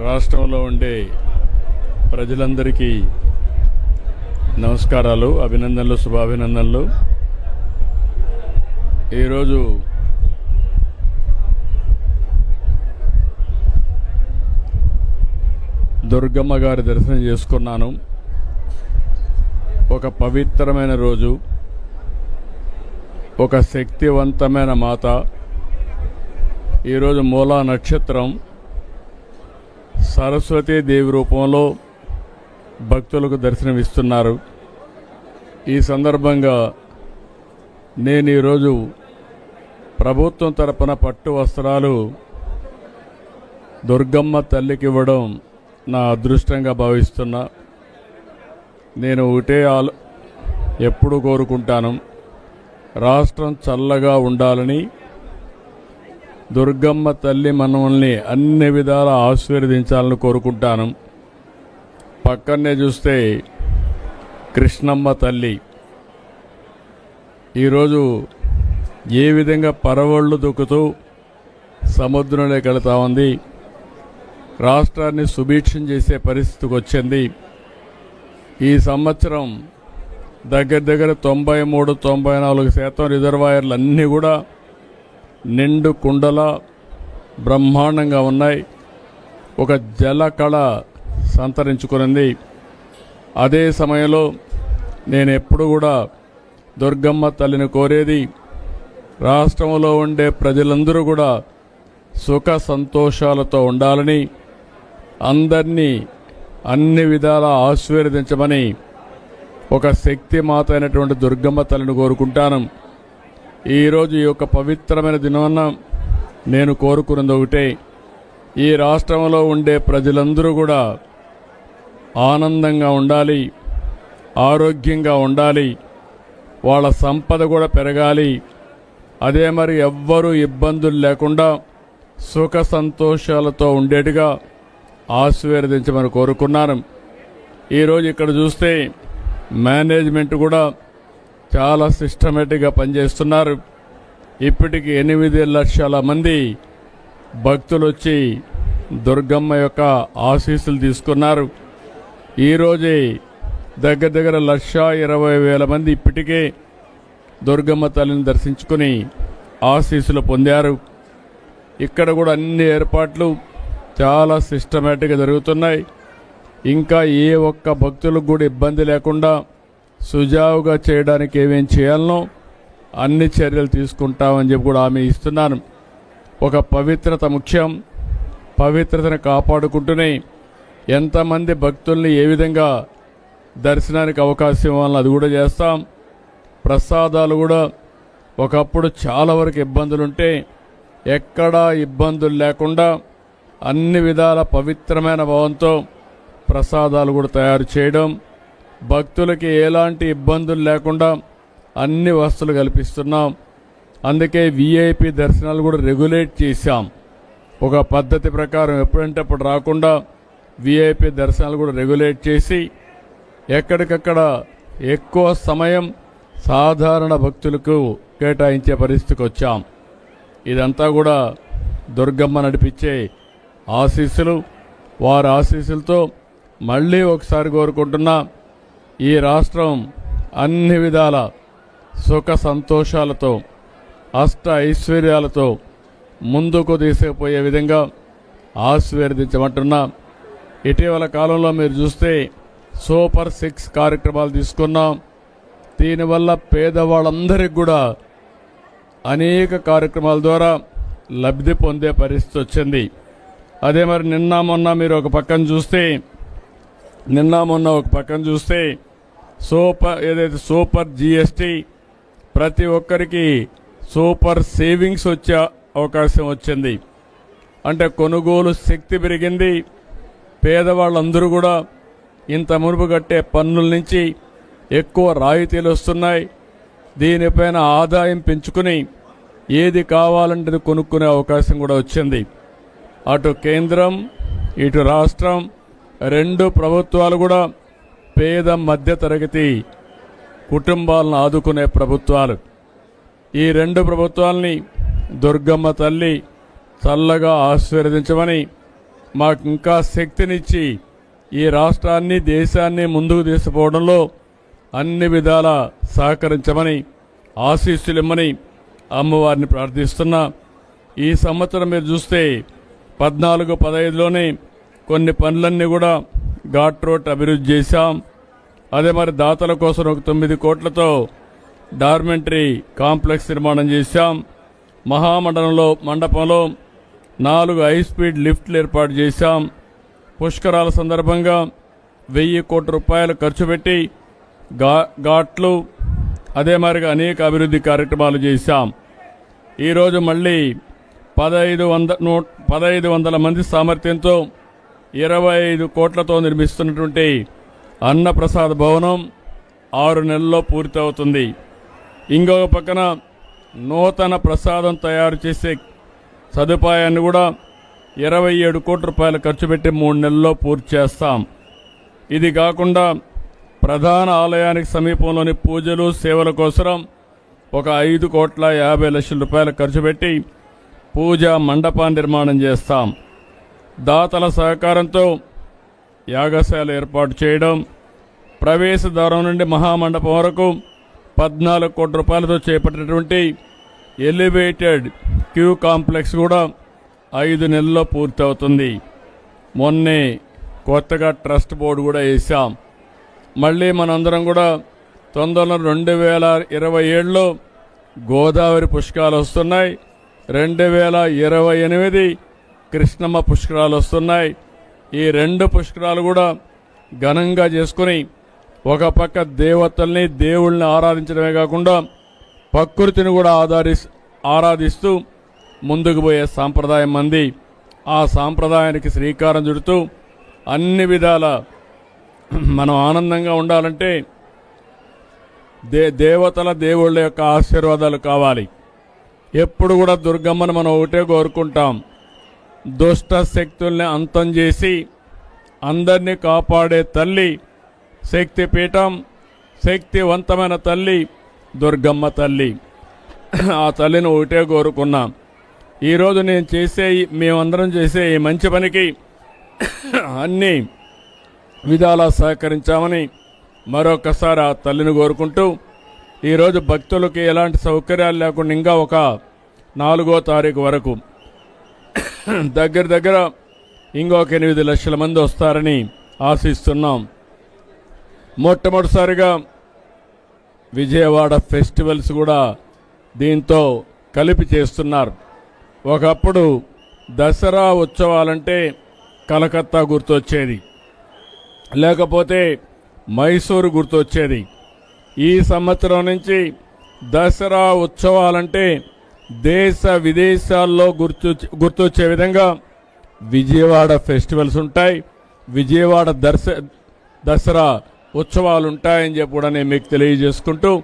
రాష్ట్రంలో ఉండే ప్రజలందరికీ నమస్కారాలు అభినందనలు శుభాభినందనలు. ఈరోజు దుర్గమ్మ గారి దర్శనం చేసుకున్నాను. ఒక పవిత్రమైన రోజు ఒక శక్తివంతమైన మాత. ఈరోజు మూలా నక్షత్రం. సరస్వతీ దేవి రూపంలో భక్తులకు దర్శనమిస్తున్నారు. ఈ సందర్భంగా నేను ఈరోజు ప్రభుత్వం తరపున పట్టు వస్త్రాలు దుర్గమ్మ తల్లికి ఇవ్వడం నా అదృష్టంగా భావిస్తున్నా. నేను ఒకటే ఆలో ఎప్పుడు కోరుకుంటాను. రాష్ట్రం చల్లగా ఉండాలని దుర్గమ్మ తల్లి మనల్ని అన్ని విధాల ఆశీర్వదించాలని కోరుకుంటాను. పక్కనే చూస్తే కృష్ణమ్మ తల్లి. ఈరోజు ఏ విధంగా పరవళ్ళు దొక్కుతూ సముద్రంలోకి వెళతా ఉంది రాష్ట్రాన్ని సుభిక్షం చేసే పరిస్థితికి వచ్చింది. ఈ సంవత్సరం దగ్గర దగ్గర తొంభై మూడు తొంభై నాలుగు శాతం రిజర్వాయర్లు అన్నీ కూడా నిండు కుండల బ్రహ్మాండంగా ఉన్నాయి. ఒక జల కళ సంతరించుకునింది. అదే సమయంలో నేను ఎప్పుడు కూడా దుర్గమ్మ తల్లిని కోరేది రాష్ట్రంలో ఉండే ప్రజలందరూ కూడా సుఖ సంతోషాలతో ఉండాలని అందరినీ అన్ని విధాల ఆశీర్వదించమని ఒక శక్తి మాత అయినటువంటి దుర్గమ్మ తల్లిని కోరుకుంటాను. ఈరోజు ఈ యొక్క పవిత్రమైన దినమన్న నేను కోరుకున్నది ఒకటే. ఈ రాష్ట్రంలో ఉండే ప్రజలందరూ కూడా ఆనందంగా ఉండాలి ఆరోగ్యంగా ఉండాలి వాళ్ళ సంపద కూడా పెరగాలి. అదే మరి ఎవ్వరూ ఇబ్బందులు లేకుండా సుఖ సంతోషాలతో ఉండేట్టుగా ఆశీర్వదించమని కోరుకున్నాను. ఈరోజు ఇక్కడ చూస్తే మేనేజ్మెంట్ కూడా చాలా సిస్టమేటిక్గా పనిచేస్తున్నారు. ఇప్పటికి ఎనిమిది లక్షల మంది భక్తులు వచ్చి దుర్గమ్మ యొక్క ఆశీస్సులు తీసుకున్నారు. ఈరోజే దగ్గర దగ్గర లక్ష ఇరవై వేల మంది ఇప్పటికే దుర్గమ్మ తల్లిని దర్శించుకుని ఆశీస్సులు పొందారు. ఇక్కడ కూడా అన్ని ఏర్పాట్లు చాలా సిస్టమేటిక్గా జరుగుతున్నాయి. ఇంకా ఏ ఒక్క భక్తులకు కూడా ఇబ్బంది లేకుండా సుజావుగా చేయడానికి ఏమేం చేయాలనో అన్ని చర్యలు తీసుకుంటామని చెప్పి కూడా ఆమె ఇస్తున్నాను. ఒక పవిత్రత ముఖ్యం. పవిత్రతను కాపాడుకుంటూనే ఎంతమంది భక్తుల్ని ఏ విధంగా దర్శనానికి అవకాశం ఇవ్వాలని అది కూడా చేస్తాం. ప్రసాదాలు కూడా ఒకప్పుడు చాలా వరకు ఇబ్బందులుంటే ఎక్కడా ఇబ్బందులు లేకుండా అన్ని విధాల పవిత్రమైన భావంతో ప్రసాదాలు కూడా తయారు చేయడం. భక్తులకి ఎలాంటి ఇబ్బందులు లేకుండా అన్ని వసతులు కల్పిస్తున్నాం. అందుకే విఐపి దర్శనాలు కూడా రెగ్యులేట్ చేశాం. ఒక పద్ధతి ప్రకారం ఎప్పుడంటే అప్పుడు రాకుండా విఐపి దర్శనాలు కూడా రెగ్యులేట్ చేసి ఎక్కడికక్కడ ఎక్కువ సమయం సాధారణ భక్తులకు కేటాయించే పరిస్థితికి వచ్చాం. ఇదంతా కూడా దుర్గమ్మ నడిపించే ఆశీస్సులు. వారి ఆశీస్సులతో మళ్ళీ ఒకసారి కోరుకుంటున్నా ఈ రాష్ట్రం అన్ని విధాల సుఖ సంతోషాలతో అష్ట ఐశ్వర్యాలతో ముందుకు తీసుకుపోయే విధంగా ఆశీర్వదించమంటున్నా. ఇటీవల కాలంలో మీరు చూస్తే సూపర్ సిక్స్ కార్యక్రమాలు తీసుకున్నాం. దీనివల్ల పేదవాళ్ళందరికీ కూడా అనేక కార్యక్రమాల ద్వారా లబ్ధి పొందే పరిస్థితి వచ్చింది. అదే మరి నిన్న మొన్న మీరు ఒక పక్కన చూస్తే నిన్న మొన్న ఒక పక్కన చూస్తే సూపర్ ఏదైతే సూపర్ జిఎస్టీ ప్రతి ఒక్కరికి సూపర్ సేవింగ్స్ వచ్చే అవకాశం వచ్చింది. అంటే కొనుగోలు శక్తి పెరిగింది. పేదవాళ్ళందరూ కూడా ఇంత మునుపు కట్టే పన్నుల నుంచి ఎక్కువ రాయితీలు వస్తున్నాయి. దీనిపైన ఆదాయం పెంచుకుని ఏది కావాలంటే కొనుక్కునే అవకాశం కూడా వచ్చింది. అటు కేంద్రం ఇటు రాష్ట్రం రెండు ప్రభుత్వాలు కూడా పేద మధ్యతరగతి కుటుంబాలను ఆదుకునే ప్రభుత్వాలు. ఈ రెండు ప్రభుత్వాలని దుర్గమ్మ తల్లి చల్లగా ఆశీర్వదించమని మాకు ఇంకా శక్తినిచ్చి ఈ రాష్ట్రాన్ని దేశాన్ని ముందుకు తీసుకుపోవడంలో అన్ని విధాల సహకరించమని ఆశీస్సులిమ్మని అమ్మవారిని ప్రార్థిస్తున్నా. ఈ సంవత్సరం మీరు చూస్తే పద్నాలుగు పదహైదులోనే కొన్ని పనులన్నీ కూడా ఘాట్ రోడ్ అభివృద్ధి చేశాం. అదే మరి దాతల కోసం ఒక తొమ్మిది కోట్లతో డార్మెంటరీ కాంప్లెక్స్ నిర్మాణం చేశాం. మహామండలంలో మండపంలో నాలుగు హై స్పీడ్ లిఫ్ట్లు ఏర్పాటు చేశాం. పుష్కరాల సందర్భంగా వెయ్యి కోట్ల రూపాయలు ఖర్చు పెట్టి ఘా ఘాట్లు అదే మరిగా అనేక అభివృద్ధి కార్యక్రమాలు చేశాం. ఈరోజు మళ్ళీ పదహైదు వంద నూ పదహైదు వందల మంది సామర్థ్యంతో ఇరవై ఐదు కోట్లతో నిర్మిస్తున్నటువంటి అన్నప్రసాద్ భవనం ఆరు నెలల్లో పూర్తవుతుంది. ఇంకొక పక్కన నూతన ప్రసాదం తయారు చేసే సదుపాయాన్ని కూడా ఇరవై ఏడు కోట్ల రూపాయలు ఖర్చు పెట్టి మూడు నెలల్లో పూర్తి చేస్తాం. ఇది కాకుండా ప్రధాన ఆలయానికి సమీపంలోని పూజలు సేవల కోసరం ఒక ఐదు కోట్ల యాభై లక్షల రూపాయలు ఖర్చు పెట్టి పూజా మండపాన్ని నిర్మాణం చేస్తాం. దాతల సహకారంతో యాగశాల ఏర్పాటు చేయడం ప్రవేశ ద్వారం నుండి మహామండపం వరకు పద్నాలుగు కోట్ల రూపాయలతో చేపట్టినటువంటి ఎలివేటెడ్ క్యూ కాంప్లెక్స్ కూడా ఐదు నెలల్లో పూర్తవుతుంది. మొన్నే కొత్తగా ట్రస్ట్ బోర్డు కూడా వేసాం మళ్ళీ మనందరం కూడా తొందరలో రెండు వేల ఇరవై ఏడులో గోదావరి పుష్కరాలు వస్తున్నాయి. రెండు వేల ఇరవై ఎనిమిది కృష్ణమ్మ పుష్కరాలు వస్తున్నాయి. ఈ రెండు పుష్కరాలు కూడా ఘనంగా చేసుకుని ఒక పక్క దేవతల్ని దేవుళ్ళని ఆరాధించడమే కాకుండా ప్రకృతిని కూడా ఆధారి ఆరాధిస్తూ ముందుకు పోయే సాంప్రదాయం మంది ఆ సాంప్రదాయానికి శ్రీకారం చుడుతూ అన్ని విధాల మనం ఆనందంగా ఉండాలంటే దే దేవతల దేవుళ్ళ యొక్క ఆశీర్వాదాలు కావాలి. ఎప్పుడు కూడా దుర్గమ్మను మనం ఒకటే కోరుకుంటాం. దుష్ట శక్తుల్ని అంతం చేసి అందరినీ కాపాడే తల్లి శక్తిపీఠం శక్తివంతమైన తల్లి దుర్గమ్మ తల్లి. ఆ తల్లిని ఒకటే కోరుకున్నాం. ఈరోజు నేను చేసే మేమందరం చేసే ఈ మంచి పనికి అన్ని విధాలా సహకరించామని మరొకసారి ఆ తల్లిని కోరుకుంటూ ఈరోజు భక్తులకి ఎలాంటి సౌకర్యాలు లేకుండా ఇంకా ఒక నాలుగో తారీఖు వరకు దగ్గర దగ్గర ఇంకొక ఎనిమిది లక్షల మంది వస్తారని ఆశిస్తున్నాం. మొట్టమొదటిసారిగా విజయవాడ ఫెస్టివల్స్ కూడా దీంతో కలిపి చేస్తున్నారు. ఒకప్పుడు దసరా ఉత్సవాలంటే కలకత్తా గుర్తొచ్చేది. లేకపోతే మైసూరు గుర్తొచ్చేది. ఈ సంవత్సరం నుంచి దసరా ఉత్సవాలంటే దేశ విదేశాల్లో గుర్తు గుర్తొచ్చే విధంగా విజయవాడ ఫెస్టివల్స్ ఉంటాయి. విజయవాడ దర్శ దసరా ఉత్సవాలు ఉంటాయని చెప్పి కూడా నేను మీకు తెలియజేసుకుంటూ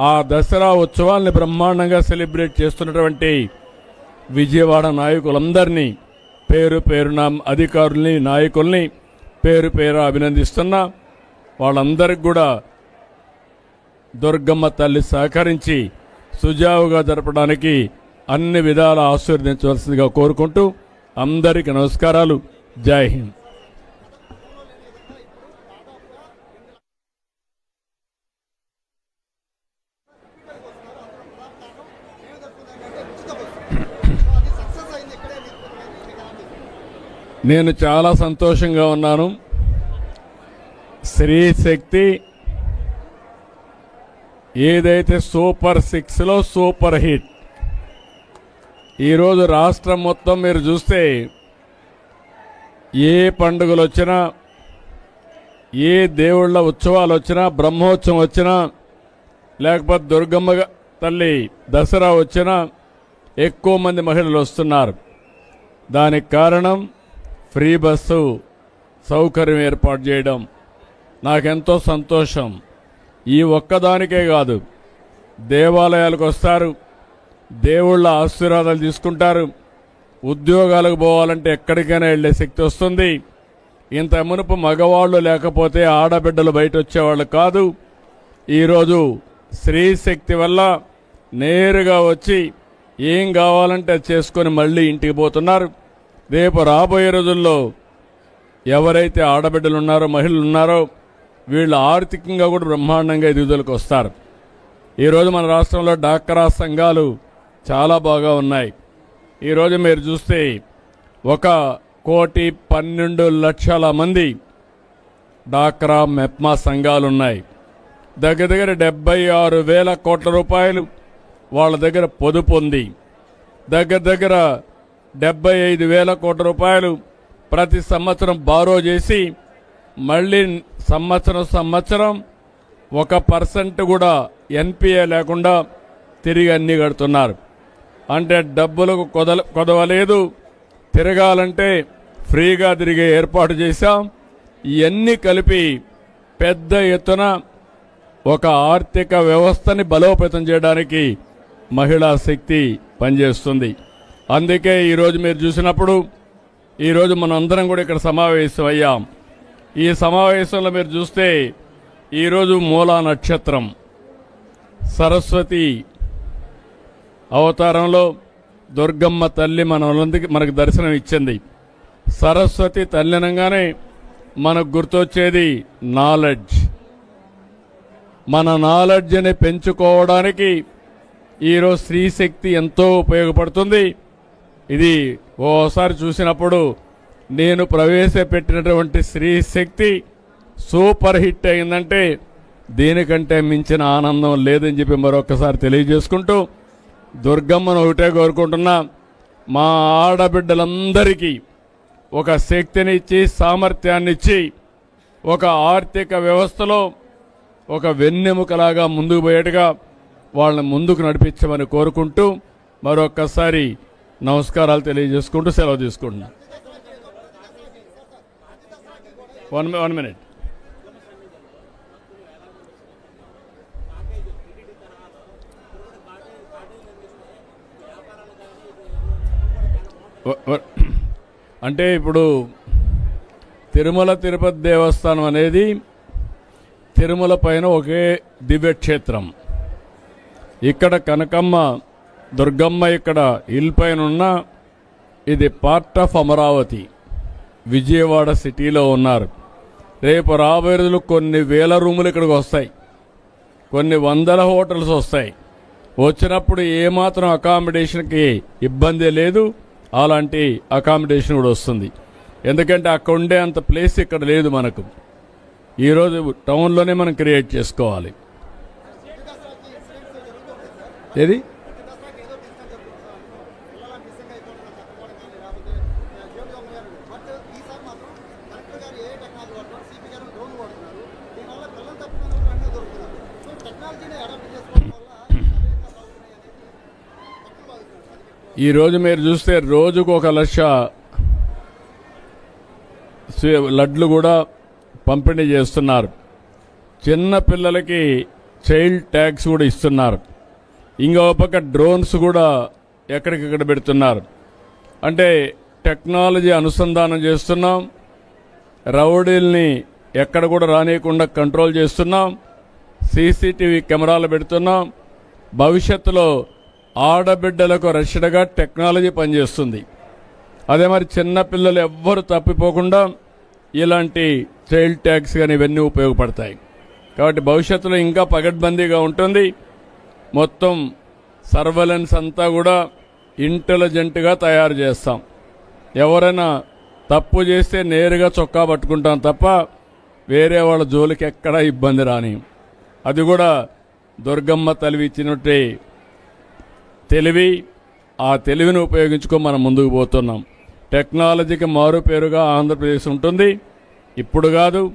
ఆ దసరా ఉత్సవాల్ని బ్రహ్మాండంగా సెలబ్రేట్ చేస్తున్నటువంటి విజయవాడ నాయకులందరినీ పేరు పేరున అధికారుల్ని నాయకుల్ని పేరు పేరు అభినందిస్తున్నా వాళ్ళందరికి కూడా దుర్గమ్మ తల్లి సహకరించి సుజావుగా జరపడానికి అన్ని విధాల ఆశీర్వదించవలసిందిగా కోరుకుంటూ అందరికీ నమస్కారాలు. జై హింద్. నేను చాలా సంతోషంగా ఉన్నాను. స్త్రీ శక్తి ఏదైతే సూపర్ సిక్స్లో సూపర్ హిట్ ఈరోజు రాష్ట్రం మొత్తం మీరు చూస్తే ఏ పండుగలు వచ్చినా ఏ దేవుళ్ళ ఉత్సవాలు వచ్చినా బ్రహ్మోత్సవం వచ్చినా లేకపోతే దుర్గమ్మ తల్లి దసరా వచ్చినా ఎక్కువ మంది మహిళలు వస్తున్నారు. దానికి కారణం ఫ్రీ బస్సు సౌకర్యం ఏర్పాటు చేయడం. నాకెంతో సంతోషం. ఈ ఒక్కదానికే కాదు దేవాలయాలకు వస్తారు దేవుళ్ళ ఆశీర్వాదాలు తీసుకుంటారు ఉద్యోగాలకు పోవాలంటే ఎక్కడికైనా వెళ్ళే శక్తి వస్తుంది. ఇంత మునుపు మగవాళ్ళు లేకపోతే ఆడబిడ్డలు బయట వచ్చేవాళ్ళు కాదు. ఈరోజు స్త్రీ శక్తి వల్ల నేరుగా వచ్చి ఏం కావాలంటే అది చేసుకొని మళ్ళీ ఇంటికి పోతున్నారు. రేపు రాబోయే రోజుల్లో ఎవరైతే ఆడబిడ్డలు ఉన్నారో మహిళలు ఉన్నారో వీళ్ళు ఆర్థికంగా కూడా బ్రహ్మాండంగా ఎదుగుదలకు వస్తారు. ఈరోజు మన రాష్ట్రంలో డాక్రా సంఘాలు చాలా బాగా ఉన్నాయి. ఈరోజు మీరు చూస్తే ఒక కోటి పన్నెండు లక్షల మంది డాక్రా మెప్మా సంఘాలు ఉన్నాయి. దగ్గర దగ్గర డెబ్బై ఆరు వేల కోట్ల రూపాయలు వాళ్ళ దగ్గర పొదుపు ఉంది. దగ్గర దగ్గర డెబ్బై ఐదు వేల కోట్ల రూపాయలు ప్రతి సంవత్సరం బారో చేసి మళ్ళీ సంవత్సరం సంవత్సరం ఒక పర్సెంట్ కూడా ఎన్పిఏ లేకుండా తిరిగి అన్ని కడుతున్నారు. అంటే డబ్బులకు కొదల కొదవలేదు. తిరగాలంటే ఫ్రీగా తిరిగే ఏర్పాటు చేశాం. ఇవన్నీ కలిపి పెద్ద ఎత్తున ఒక ఆర్థిక వ్యవస్థని బలోపేతం చేయడానికి మహిళా శక్తి పనిచేస్తుంది. అందుకే ఈరోజు మీరు చూసినప్పుడు ఈరోజు మనం అందరం కూడా ఇక్కడ సమావేశం అయ్యాం ఈ సమావేశంలో మీరు చూస్తే ఈరోజు మూలా నక్షత్రం సరస్వతి అవతారంలో దుర్గమ్మ తల్లి మన మనకు దర్శనం ఇచ్చింది. సరస్వతి తల్లి అనగానే మనకు గుర్తొచ్చేది నాలెడ్జ్. మన నాలెడ్జ్ని పెంచుకోవడానికి ఈరోజు స్త్రీశక్తి ఎంతో ఉపయోగపడుతుంది. ఇది ఓసారి చూసినప్పుడు నేను ప్రవేశపెట్టినటువంటి స్త్రీశక్తి సూపర్ హిట్ అయిందంటే దీనికంటే మించిన ఆనందం లేదని చెప్పి మరొకసారి తెలియజేసుకుంటూ దుర్గమ్మను ఒకటే కోరుకుంటున్నా మా ఆడబిడ్డలందరికీ ఒక శక్తినిచ్చి సామర్థ్యాన్నిచ్చి ఒక ఆర్థిక వ్యవస్థలో ఒక వెన్నెముకలాగా ముందుకు పోయేట్టుగా వాళ్ళని ముందుకు నడిపించమని కోరుకుంటూ మరొక్కసారి నమస్కారాలు తెలియజేసుకుంటూ సెలవు తీసుకుంటున్నాను వన్ వన్ మినిట్ అంటే ఇప్పుడు తిరుమల తిరుపతి దేవస్థానం అనేది తిరుమల పైన ఒకే దివ్యక్షేత్రం ఇక్కడ కనకమ్మ దుర్గమ్మ ఇక్కడ హిల్ పైన ఉన్న ఇది పార్ట్ ఆఫ్ అమరావతి. విజయవాడ సిటీలో ఉన్నారు. రేపు రాబోయే రోజులు కొన్ని వేల రూములు ఇక్కడికి వస్తాయి. కొన్ని వందల హోటల్స్ వస్తాయి. వచ్చినప్పుడు ఏమాత్రం అకామిడేషన్కి ఇబ్బంది లేదు. అలాంటి అకామిడేషన్ కూడా వస్తుంది. ఎందుకంటే అక్కడ ఉండే అంత ప్లేస్ ఇక్కడ లేదు మనకు. ఈరోజు టౌన్లోనే మనం క్రియేట్ చేసుకోవాలి. ఏది? ఈరోజు మీరు చూస్తే రోజుకు ఒక లక్ష లడ్లు కూడా పంపిణీ చేస్తున్నారు. చిన్న పిల్లలకి చైల్డ్ ట్యాక్స్ కూడా ఇస్తున్నారు. ఇంకో పక్క డ్రోన్స్ కూడా ఎక్కడికక్కడ పెడుతున్నారు. అంటే టెక్నాలజీ అనుసంధానం చేస్తున్నాం. రౌడీల్ని ఎక్కడ కూడా రానియకుండా కంట్రోల్ చేస్తున్నాం. సీసీటీవీ కెమెరాలు పెడుతున్నాం. భవిష్యత్తులో ఆడబిడ్డలకు రక్షణగా టెక్నాలజీ పనిచేస్తుంది. అదే మరి చిన్నపిల్లలు ఎవ్వరు తప్పిపోకుండా ఇలాంటి చైల్డ్ ట్యాక్స్ కానీ ఇవన్నీ ఉపయోగపడతాయి. కాబట్టి భవిష్యత్తులో ఇంకా పగడ్బందీగా ఉంటుంది. మొత్తం సర్వలెన్స్ అంతా కూడా ఇంటెలిజెంట్గా తయారు చేస్తాం. ఎవరైనా తప్పు చేస్తే నేరుగా చొక్కా పట్టుకుంటాం తప్ప వేరే వాళ్ళ జోలికి ఎక్కడా ఇబ్బంది రాని. అది కూడా దుర్గమ్మ తల్లి ఇచ్చినట్టే తెలివి ఆ తెలివిని ఉపయోగించుకొని మనం ముందుకు పోతున్నాం. టెక్నాలజీకి మారు పేరుగా ఆంధ్రప్రదేశ్ ఉంటుంది. ఇప్పుడు కాదు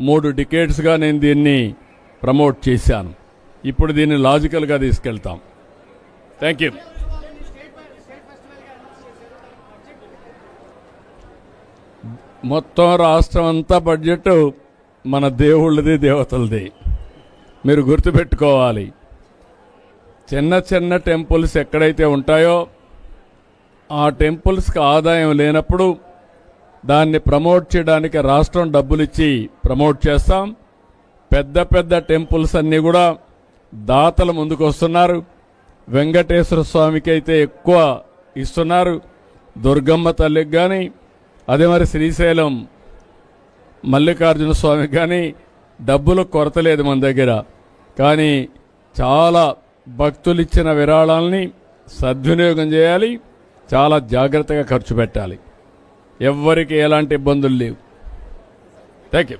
మూడు డికేట్స్గా నేను దీన్ని ప్రమోట్ చేశాను. ఇప్పుడు దీన్ని లాజికల్గా తీసుకెళ్తాం. Thank you. మొత్తం రాష్ట్రం అంతా బడ్జెట్ మన దేవుళ్ళది దేవతలది. మీరు గుర్తుపెట్టుకోవాలి. చిన్న చిన్న టెంపుల్స్ ఎక్కడైతే ఉంటాయో ఆ టెంపుల్స్కి ఆదాయం లేనప్పుడు దాన్ని ప్రమోట్ చేయడానికి రాష్ట్రం డబ్బులు ఇచ్చి ప్రమోట్ చేస్తాం. పెద్ద పెద్ద టెంపుల్స్ అన్నీ కూడా దాతలు ముందుకు వస్తున్నారు వెంకటేశ్వర స్వామికి అయితే ఎక్కువ ఇస్తున్నారు. దుర్గమ్మ తల్లికి కానీ అదే మరి శ్రీశైలం మల్లికార్జున స్వామికి కానీ డబ్బులు కొరత లేదు మన దగ్గర. కానీ చాలా భక్తులు ఇచ్చిన విరాళాలని సద్వినియోగం చేయాలి చాలా జాగ్రత్తగా ఖర్చు పెట్టాలి. ఎవ్వరికి ఎలాంటి ఇబ్బందులు లేవు. Thank you